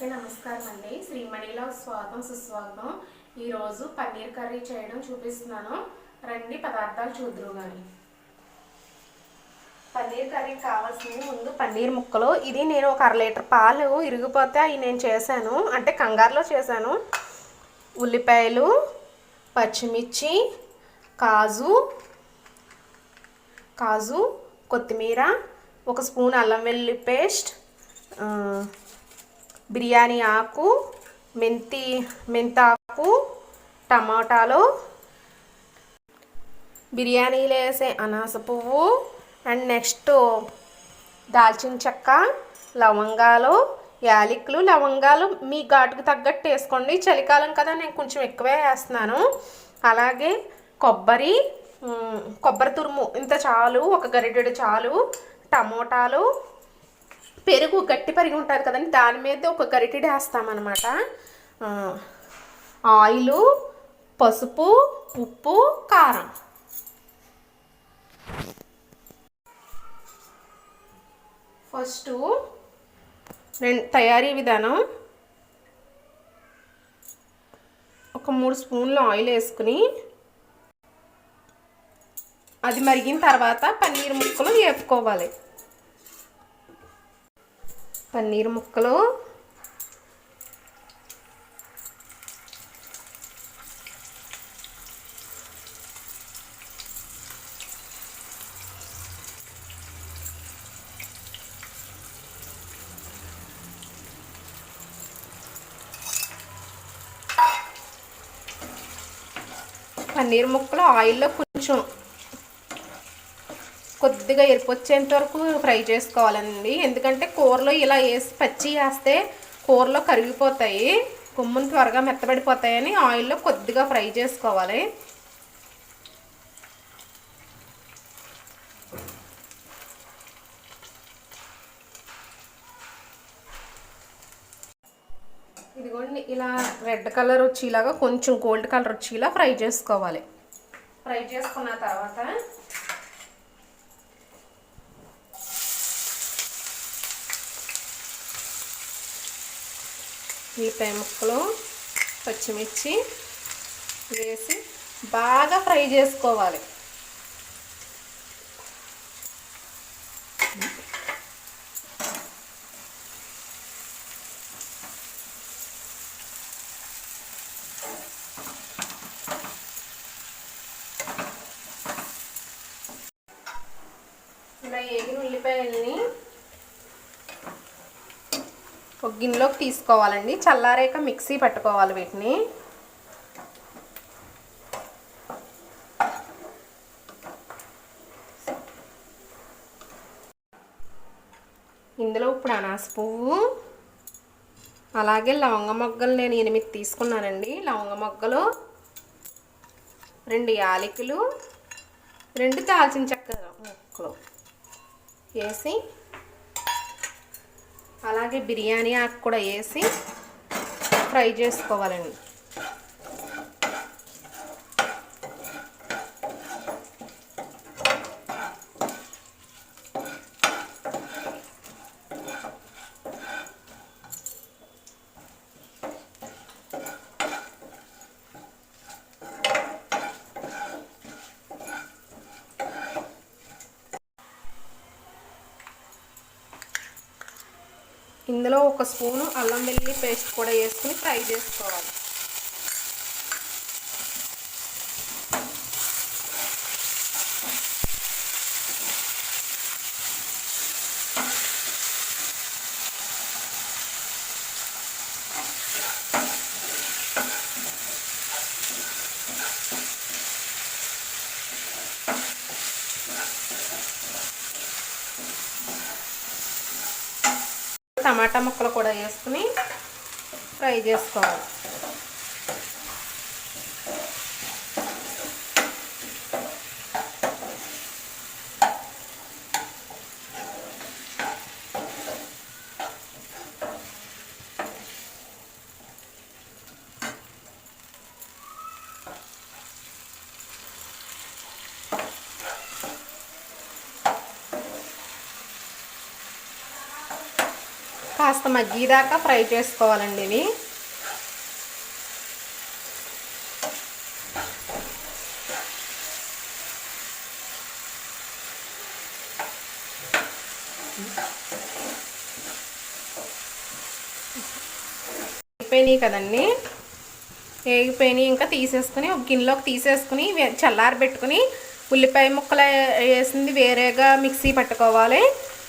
అందరికీ నమస్కారం అండి. శ్రీమణిలో స్వాగతం సుస్వాగతం. ఈరోజు పన్నీర్ కర్రీ చేయడం చూపిస్తున్నాను. రండి పదార్థాలు చూద్దరు కానీ పన్నీర్ కర్రీ కావాల్సింది ముందు పన్నీర్ ముక్కలు. ఇది నేను ఒక అర లీటర్ పాలు ఇరిగిపోతే అవి నేను చేశాను. అంటే కంగారులో చేశాను. ఉల్లిపాయలు పచ్చిమిర్చి కాజు కాజు కొత్తిమీర ఒక స్పూన్ అల్లం వెల్లుల్లి పేస్ట్ బిర్యానీ ఆకు మెంతి మెంతాకు టమాటాలు బిర్యానీలు వేసే అనాస పువ్వు అండ్ నెక్స్ట్ దాల్చిన చెక్క లవంగాలు యాలకులు లవంగాలు మీ ఘాటుకు తగ్గట్టు వేసుకోండి. చలికాలం కదా నేను కొంచెం ఎక్కువే వేస్తున్నాను. అలాగే కొబ్బరి కొబ్బరి తురుము ఇంత చాలు ఒక గరిటెడు చాలు టమోటాలు పెరుగు గట్టి పెరుగు ఉంటుంది కదండి దాని మీద ఒక గరిటెడు వేస్తామన్నమాట ఆయిలు పసుపు ఉప్పు కారం. ఫస్ట్ రెండు తయారీ విధానం. ఒక మూడు స్పూన్లు ఆయిల్ వేసుకుని అది మరిగిన తర్వాత పన్నీర్ ముక్కలు వేపుకోవాలి. పన్నీర్ ముక్కలు. పన్నీర్ ముక్కలు ఆయిల్లో కొంచెం కొద్దిగా ఎరుపు వచ్చేంత వరకు ఫ్రై చేసుకోవాలండి. ఎందుకంటే కూరలో ఇలా వేసి పచ్చి వేస్తే కూరలో కరిగిపోతాయి. కొమ్మును త్వరగా మెత్తబడిపోతాయని ఆయిల్లో కొద్దిగా ఫ్రై చేసుకోవాలి. ఇదిగోండి ఇలా రెడ్ కలర్ వచ్చేలాగా కొంచెం గోల్డ్ కలర్ వచ్చేలా ఫ్రై చేసుకోవాలి. ఫ్రై చేసుకున్న తర్వాత ఉల్లిపాయ ముక్కలు పచ్చిమిర్చి వేసి బాగా ఫ్రై చేసుకోవాలి. ఇలా ఏగిన ఉల్లిపాయల్ని ఒక గిన్నెలోకి తీసుకోవాలండి. చల్లారాక మిక్సీ పట్టుకోవాలి వీటిని. ఇందులో ఇప్పుడు అనాస పువ్వు అలాగే లవంగ మొగ్గలు నేను ఎనిమిది తీసుకున్నానండి. లవంగ మొగ్గలు రెండు యాలకులు రెండు దాల్చిన చెక్క ముక్కలు వేసి అలాగే బిర్యానీ ఆకు కూడా వేసి ఫ్రై చేసుకోవాలండి. ఇందులో ఒక స్పూను అల్లం వెల్లుల్లి పేస్ట్ కూడా వేసుకుని ఫ్రై చేసుకోవాలి. టమాటా ముక్కలు కూడా వేసుకుని ఫ్రై చేసుకోవాలి. కాస్త మగ్గిదాకా ఫ్రై చేసుకోవాలండి ఇవి. అయిపోయినాయి కదండి. వేగిపోయినాయి ఇంకా తీసేసుకుని ఒక గిన్నెలోకి తీసేసుకుని చల్లారబెట్టుకుని చల్లారి పెట్టుకుని ఉల్లిపాయ ముక్కలు వేసింది వేరేగా మిక్సీ పట్టుకోవాలి.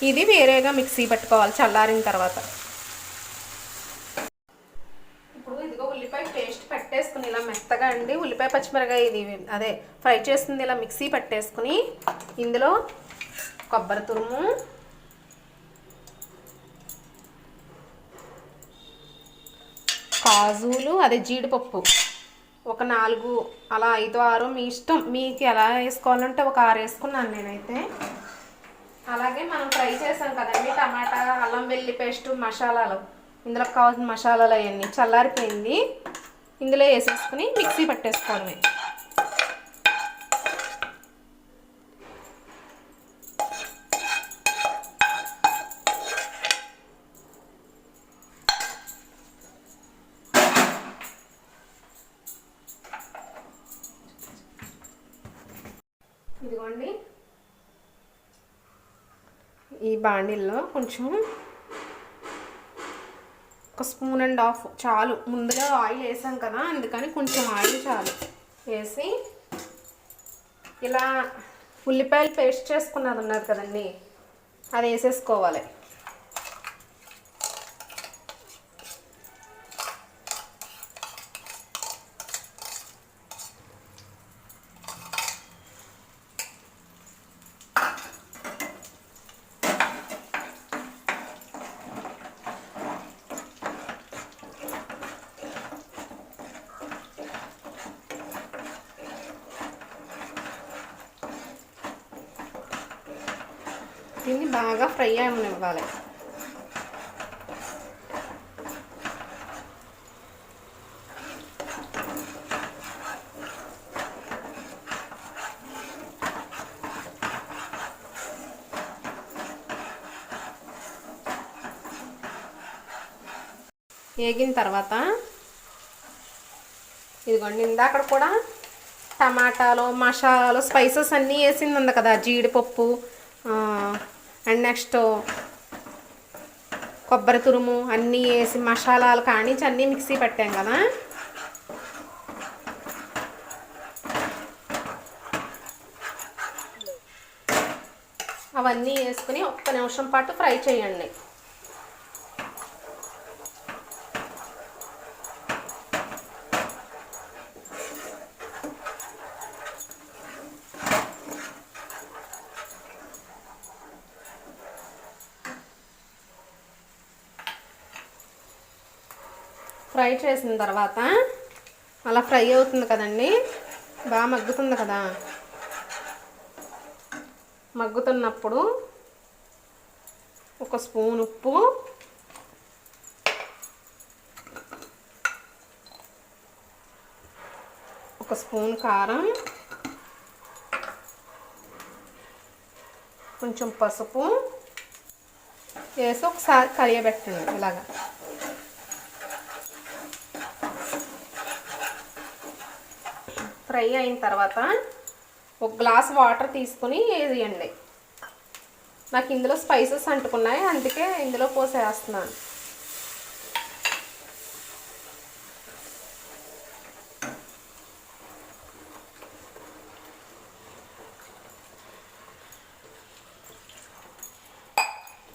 ఇది వేరేగా మిక్సీ పట్టుకోవాలి చల్లారిన తర్వాత. ఇప్పుడు ఇదిగో ఉల్లిపాయ పేస్ట్ పట్టేసుకుని ఇలా మెత్తగా అండి. ఉల్లిపాయ పచ్చిమిరకాయ ఇది అదే ఫ్రై చేస్తుంది ఇలా మిక్సీ పట్టేసుకుని ఇందులో కొబ్బరి తురుము. కాజులు అదే జీడిపప్పు. ఒక నాలుగు అలా ఐదు ఆరు మీ ఇష్టం. మీకు ఎలా వేసుకోవాలంటే ఒక ఆరు వేసుకున్నాను నేనైతే. అలాగే మనం ఫ్రై చేసాం కదండి టమాటా అల్లం వెల్లి పేస్ట్ మసాలాలు. ఇందులో కావాల్సిన మసాలాలు అవన్నీ చల్లారిపోయింది. ఇందులో వేసేసుకుని మిక్సీ పట్టేసుకోవడమే ఇదిగోండి బాండిల్లో కొంచెం ఒక స్పూన్ అండ్ హాఫ్ చాలు. ముందుగా ఆయిల్ వేసాం కదా అందుకని కొంచెం ఆయిల్ చాలు. వేసి ఇలా ఉల్లిపాయలు పేస్ట్ చేసుకున్నది ఉన్నది కదండి అది వేసేసుకోవాలి. బాగా ఫ్రై అవ్వనివ్వాలి. వేగిన తర్వాత ఇదిగోండి ఇందాక కూడా టమాటాలు మసాలాలు స్పైసెస్ అన్నీ వేసింది ఉంది కదా జీడిపప్పు అండ్ నెక్స్ట్ కొబ్బరి తురుము అన్నీ వేసి మసాలాలు కానించి అన్నీ మిక్సీ పెట్టాం కదా. అవన్నీ వేసుకుని ఒక్క నిమిషం పాటు ఫ్రై చేయండి. ఫ్రై చేసిన తర్వాత అలా ఫ్రై అవుతుంది కదండి. బాగా మగ్గుతుంది కదా. మగ్గుతున్నప్పుడు ఒక స్పూన్ ఉప్పు ఒక స్పూన్ కారం కొంచెం పసుపు వేసి ఒకసారి కలియబెట్టండి ఇలాగా. ఫ్రై అయిన తర్వాత ఒక గ్లాస్ వాటర్ తీసుకుని వేయండి నాకు ఇందులో స్పైసెస్ అంటుకున్నాయి అందుకే ఇందులో పోసేస్తున్నాను.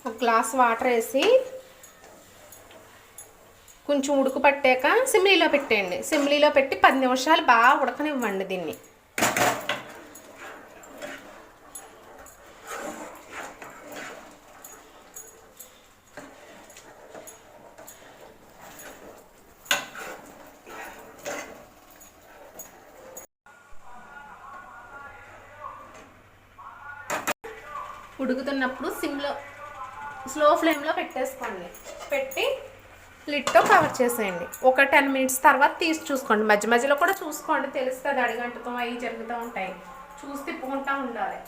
ఒక గ్లాస్ వాటర్ వేసి కొంచెం ఉడుకు పట్టాక సిమ్లీలో పెట్టేయండి. సిమ్లీలో పెట్టి పది నిమిషాలు బాగా ఉడకనివ్వండి దీన్ని. ఉడుకుతున్నప్పుడు సిమ్లో స్లో ఫ్లేమ్లో పెట్టేసుకోండి. పెట్టి లిట్తో కవర్ చేసేయండి. ఒక టెన్ మినిట్స్ తర్వాత తీసి చూసుకోండి. మధ్య మధ్యలో కూడా చూసుకోండి. తెలుస్తుంది అడిగంటతో అవి జరుగుతూ ఉంటాయి. చూసి తిప్పుకుంటూ ఉండాలి.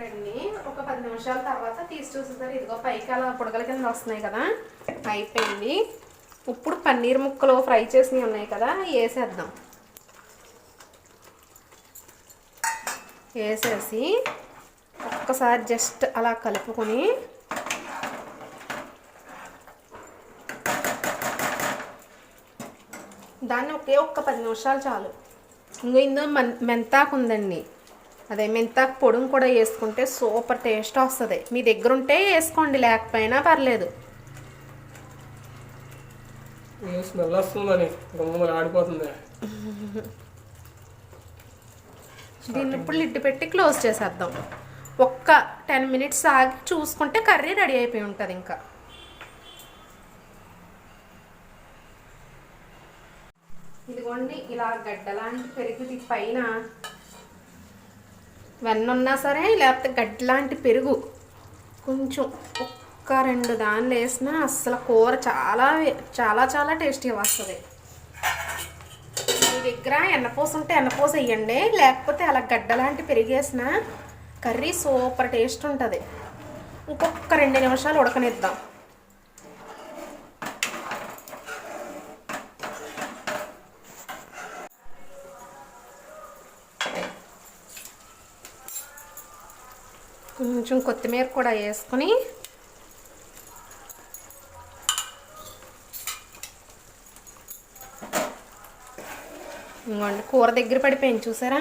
రండి. ఒక పది నిమిషాల తర్వాత తీసి చూసేసరి ఇదిగో పైకి అలా పుడగల కింద వస్తున్నాయి కదా. అయిపోయింది. ఇప్పుడు పన్నీర్ ముక్కలు ఫ్రై చేసినవి ఉన్నాయి కదా. వేసేద్దాం. వేసేసి ఒక్కసారి జస్ట్ అలా కలుపుకొని దాన్ని ఒకే ఒక్క పది నిమిషాలు చాలు. ఇంకో ఇందులో మన్ మెంతాకు ఉందండి. అదే మెంతాకు పొడిని కూడా వేసుకుంటే సూపర్ టేస్ట్ వస్తుంది. మీ దగ్గర ఉంటే వేసుకోండి లేకపోయినా పర్లేదు. స్మెల్ వస్తుందని ఆడిపోతుంది. దీన్ని ఇప్పుడు లిడ్ పెట్టి క్లోజ్ చేసేద్దాం. ఒక్క టెన్ మినిట్స్ ఆగి చూసుకుంటే కర్రీ రెడీ అయిపోయి ఉంటుంది ఇంకా. ఇదిగోండి ఇలా గడ్డలాంటి పెరుగుది పైన. వెన్నున్నా సరే లేకపోతే గడ్డలాంటి పెరుగు. కొంచెం ఒక్క రెండు దానిలో వేసినా అస్సలు కూర చాలా చాలా చాలా టేస్టీ వస్తుంది. మీ దగ్గర ఎన్నపూస ఉంటే ఎన్నపూస వేయండి లేకపోతే అలా గడ్డలాంటి పెరిగేసిన కర్రీ సూపర్ టేస్ట్ ఉంటుంది. ఇంకొక రెండు నిమిషాలు ఉడకనిద్దాం. కొంచెం కొత్తిమీర కూడా వేసుకొని ఇంకోండి కూర దగ్గర పడిపోయింది చూసారా?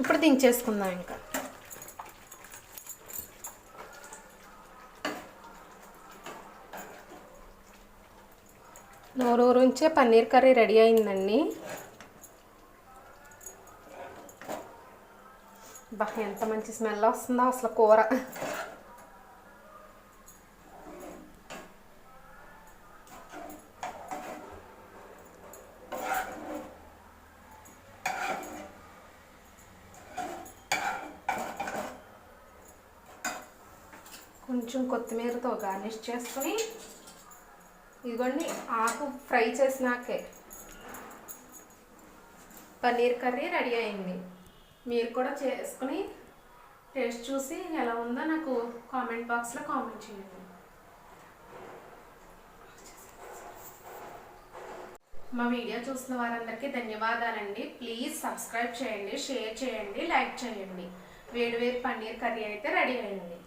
ఇప్పుడు దించేసుకుందాం ఇంకా. నోరూరుంచే పన్నీర్ కర్రీ రెడీ అయిందండి. బా ఎంత మంచి స్మెల్ వస్తుందో అసలు కూర. కొంచెం కొత్తిమీరతో గార్నిష్ చేసుకొని ఇదిగోండి ఆకు ఫ్రై చేసినాకే. పన్నీర్ కర్రీ రెడీ అయింది. మీరు కూడా చేసుకుని టేస్ట్ చూసి ఎలా ఉందో నాకు కామెంట్ బాక్స్లో కామెంట్ చేయండి. మా వీడియో చూసిన వారందరికీ ధన్యవాదాలండి. ప్లీజ్ సబ్స్క్రైబ్ చేయండి షేర్ చేయండి లైక్ చేయండి. వేడి వేడి పన్నీర్ కర్రీ అయితే రెడీ అయింది.